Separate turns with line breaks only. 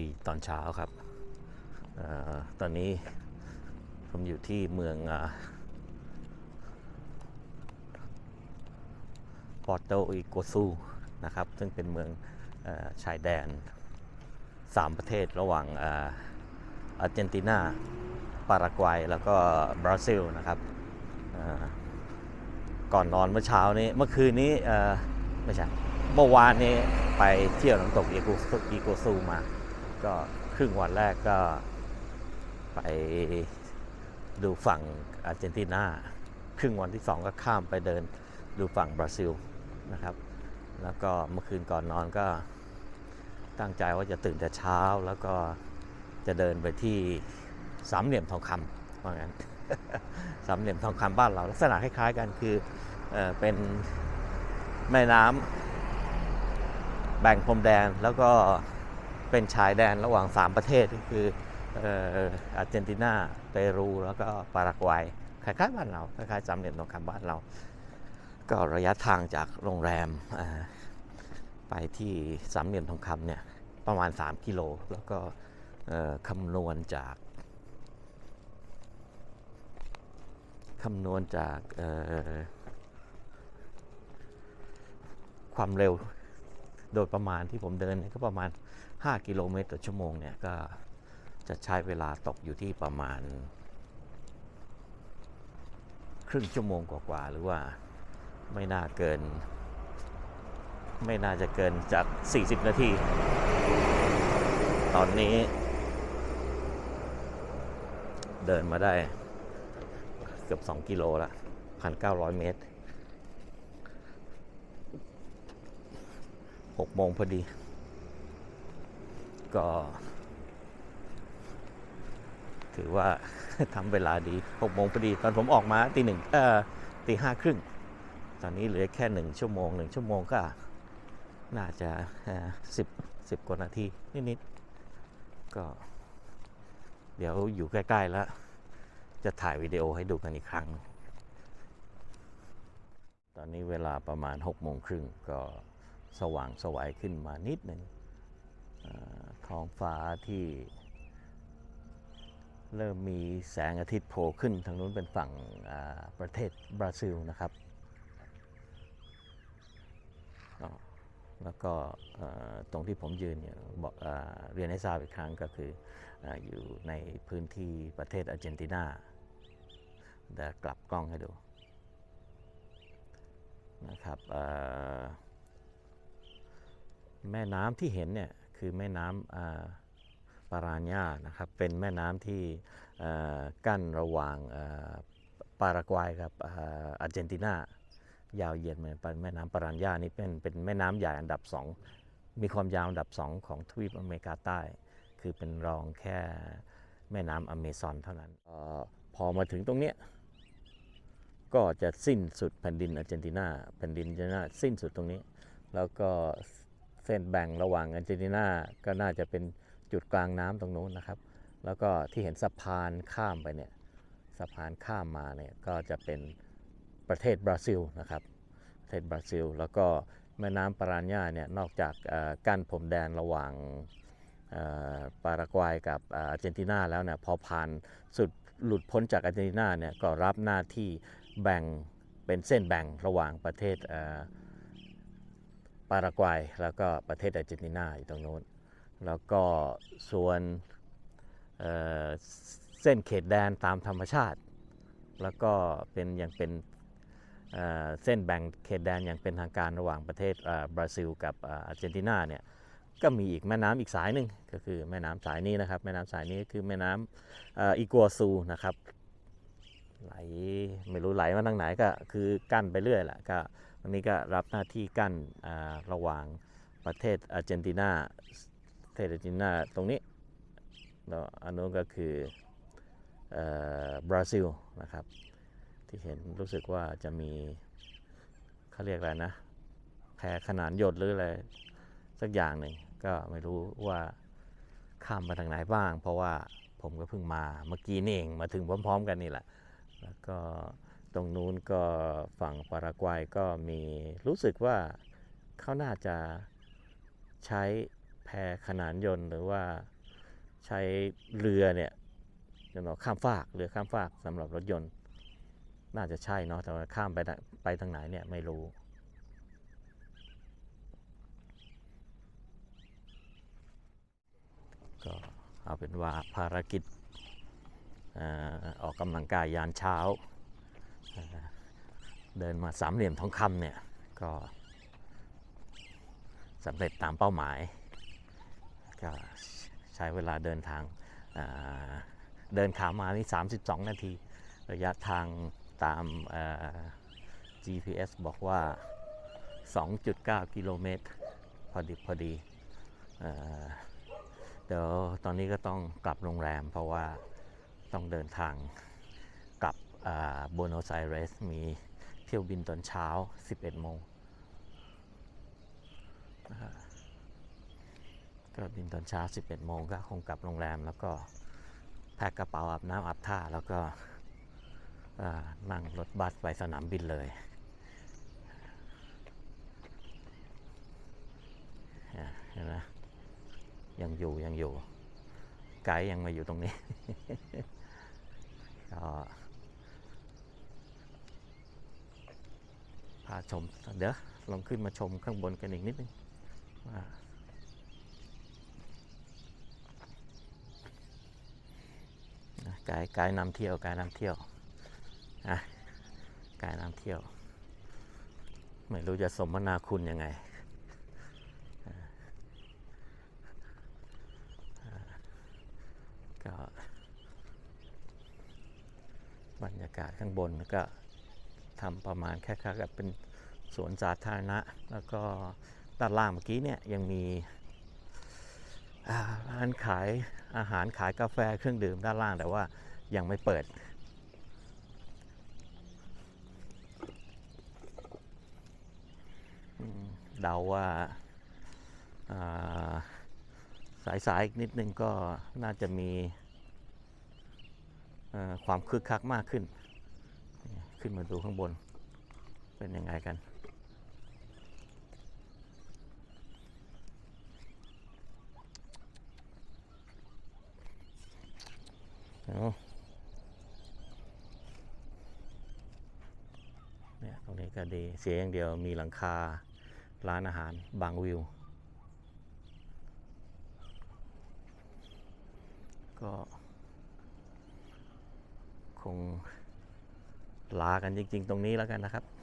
ดีตอนเช้าครับออตอนนี้ผมอยู่ที่เมืองปอร์โตอิโกซูนะครับ ซึ่งเป็นเมืองออชายแดน 3 ประเทศระหว่างอาร์เจนตินา ปารากวัย แล้วก็บราซิลนะครับ ก่อนนอนเมื่อเช้านี้ เมื่อคืนนี้ไม่ใช่ เมื่อวานนี้ไปเที่ยวน้ำตกอีโกซูมา ก็ครึ่งวันแรกก็ไปดูฝั่งอาร์เจนตินาครึ่งวันที่สองก็ข้ามไปเดินดูฝั่งบราซิลนะครับ แล้วก็เมื่อคืนก่อนนอนก็ตั้งใจว่าจะตื่นแต่เช้าแล้วก็จะเดินไปที่สามเหลี่ยมทองคำว่างั้นสามเหลี่ยมทองคำบ้านเรา ลักษณะคล้ายๆกันคือเออเป็นแม่น้ำแบ่งพรมแดนแล้วก็ เป็นชายแดนระหว่าง 3 ประเทศก็คืออาร์เจนตินาเปรูแล้วก็ปารากวัยคล้ายๆบ้านเราคล้ายๆสามเหลี่ยมทองคำบ้านเรา ก็ระยะทางจากโรงแรมไปที่สามเหลี่ยมทองคำเนี่ยประมาณ 3 กิโล แล้วก็คำนวณจากคำนวณจากความเร็วโดยประมาณที่ผมเดินเนี่ยก็ประมาณ 5 กิโลเมตรต่อชั่วโมงเนี่ยก็จะใช้เวลาตกอยู่ที่ประมาณ ครึ่งชั่วโมงกว่าๆหรือว่าไม่น่าเกิน ไม่น่าจะเกินจาก 40 นาที ตอนนี้ เดินมาได้เกือบ 2 กิโลละ1,900 เมตร6โมงพอดี ก็ ถือว่าทำเวลาดี6โมงพอดี ตอนผมออกมาตีหนึ่งเอ่อตีห้าครึ่ง ตอนนี้เหลือแค่หนึ่งชั่วโมงหนึ่งชั่วโมงก็ น่าจะสิบสิบกว่านาทีนิดๆก็ เดี๋ยวอยู่ใกล้ ๆ แล้ว จะถ่ายวิดีโอให้ดูกันอีกครั้ง ตอนนี้เวลาประมาณ6โมงครึ่งก็สว่างสวัยขึ้นมานิดหนึ่ง ท้องฟ้าที่ เริ่มมีแสงอาทิตย์โผล่ขึ้นทางนู้นเป็นฝั่งประเทศบราซิลนะครับแล้วก็ตรงที่ผมยืนเนี่ยบอกเรียนให้ทราบอีกครั้งก็คือออยู่ในพื้นที่ประเทศอาร์เจนตินาเดี๋ยวกลับกล้องให้ดูนะครับแม่น้ำที่เห็นเนี่ย คือแม่น้ำปาราญานะครับเป็นแม่น้ำที่กั้นระหว่างปารากวัยกับอาร์เจนตินายาวเหยียดเหมือนเป็นแม่น้ำปาราญานี่เป็นเป็นแม่น้ำใหญ่อันดับสองมีความยาวอันดับสองของทวีปอเมริกาใต้ คือเป็นรองแค่แม่น้ำอเมซอนเท่านั้นออพอมาถึงตรงเนี้ยก็จะสิ้นสุดแผ่นดินอาร์เจนตินาแผ่นดินอาร์เจนตินาสิ้นสุดตรงนี้ แล้วก็ เส้นแบ่งระหว่างอาร์เจนตินาก็น่าจะเป็นจุดกลางน้ำตรงโน้นนะครับ แล้วก็ที่เห็นสะพานข้ามไปเนี่ยสะพานข้ามมาเนี่ยก็จะเป็นประเทศบราซิลนะครับประเทศบราซิล แล้วก็แม่น้ำปาราญญาเนี่ยนอกจากกั้นพรมแดนระหว่างปารากวัยกับอาร์เจนตินาแล้วเนี่ยพอผ่านสุดหลุดพ้นจากอาร์เจนตินาเนี่ยก็รับหน้าที่แบ่งเป็นเส้นแบ่งระหว่างประเทศอ ปารากวัย แล้วก็ประเทศอาร์เจนตินาอยู่ตรงโน้น แล้วก็ส่วนเเส้นเขตแดนตามธรรมชาติ แล้วก็เป็นยังเป็นเเส้นแบ่งเขตแดนอย่างเป็นทางการระหว่างประเทศเอ่อบราซิล กับอ่ออาร์เจนตินาเนี่ยก็มีอีกแม่น้ำอีกสายหนึ่งก็คือแม่น้ำสายนี้นะครับแม่น้ำสายนี้คือแม่น้ำอ่ออีกัวซูนะครับไหลไม่รู้ไหลมาทางไหนก็คือกั้นไปเรื่อยแหละก็ วันนี้ก็รับหน้าที่กั้นระหว่างประเทศอาร์เจนตินาประเทศอาร์เจนตินาตรงนี้อันนู้นก็คือเอ่อบราซิลนะครับ ที่เห็นรู้สึกว่าจะมีเขาเรียกอะไรนะ แพขนานหยดหรืออะไร สักอย่างหนึ่งก็ไม่รู้ว่าข้ามมาทางไหนบ้าง เพราะว่าผมก็เพิ่งมาเมื่อกี้นี่เองมาถึงพร้อม ๆ กันนี่แหละ แล้วก็ ตรงนู้นก็ฝั่งปารากวัยก็มีรู้สึกว่าเขาน่าจะใช้แพขนานยนต์หรือว่าใช้เรือเนี่ยเนาะข้ามฟากเรือข้ามฟากสำหรับรถยนต์ น่าจะใช่เนาะแต่ว่าข้ามไปทางไปทางไหนเนี่ยไม่รู้ ก็เอาเป็นว่าภารกิจออกกำลังกายยามเช้า เดินมาสามเหลี่ยมทองคำเนี่ย ก็สำเร็จตามเป้าหมาย ก็ใช้เวลาเดินทางเอ่อเดินขามานี่ 32 นาที ระยะทางตาม GPS บอกว่า 2.9 กิโลเมตร พอดีพอดีเดี๋ยวตอนนี้ก็ต้องกลับโรงแรมเพราะว่าต้องเดินทาง กลับโบโนไซเรสมีเที่ยวบินตอนเช้า 11 โมงก็บินตอนเช้า 11 โมงก็คงกลับโรงแรม แล้วก็แพ็คกระเป๋าอาบน้ำอาบท่า แล้วก็นั่งรถบัสไปสนามบินเลยเห็นไหมยังอยู่ยังอยู่ ไกด์ยังมาอยู่ตรงนี้ก็พาชม เดี๋ยวลองขึ้นมาชมข้างบนกันอีกนิดนึงว่านะไกด์ไกด์นำเที่ยวไกด์นำเที่ยวอะไกด์นำเที่ยว ไม่รู้จะสมนาคุณยังไงก็บรรยากาศข้างบนก็ ทำประมาณแค่ๆกับเป็นสวนสาธารณะ แล้วก็ด้านล่างเมื่อกี้เนี่ยยังมีร้านขายอาหารขายกาแฟเครื่องดื่มด้านล่างแต่ว่ายังไม่เปิด เดาว่าอ่าสายๆอีกนิดนึงก็น่าจะมีความคึกคักมากขึ้น ขึ้นมาดูข้างบน เป็นยังไงกันเอาเนี่ยตรงนี้ก็ดีเสียอย่างเดียวมีหลังคาร้านอาหารบางวิว ก็คง ลากันจริง ๆ ตรงนี้แล้วกันนะครับ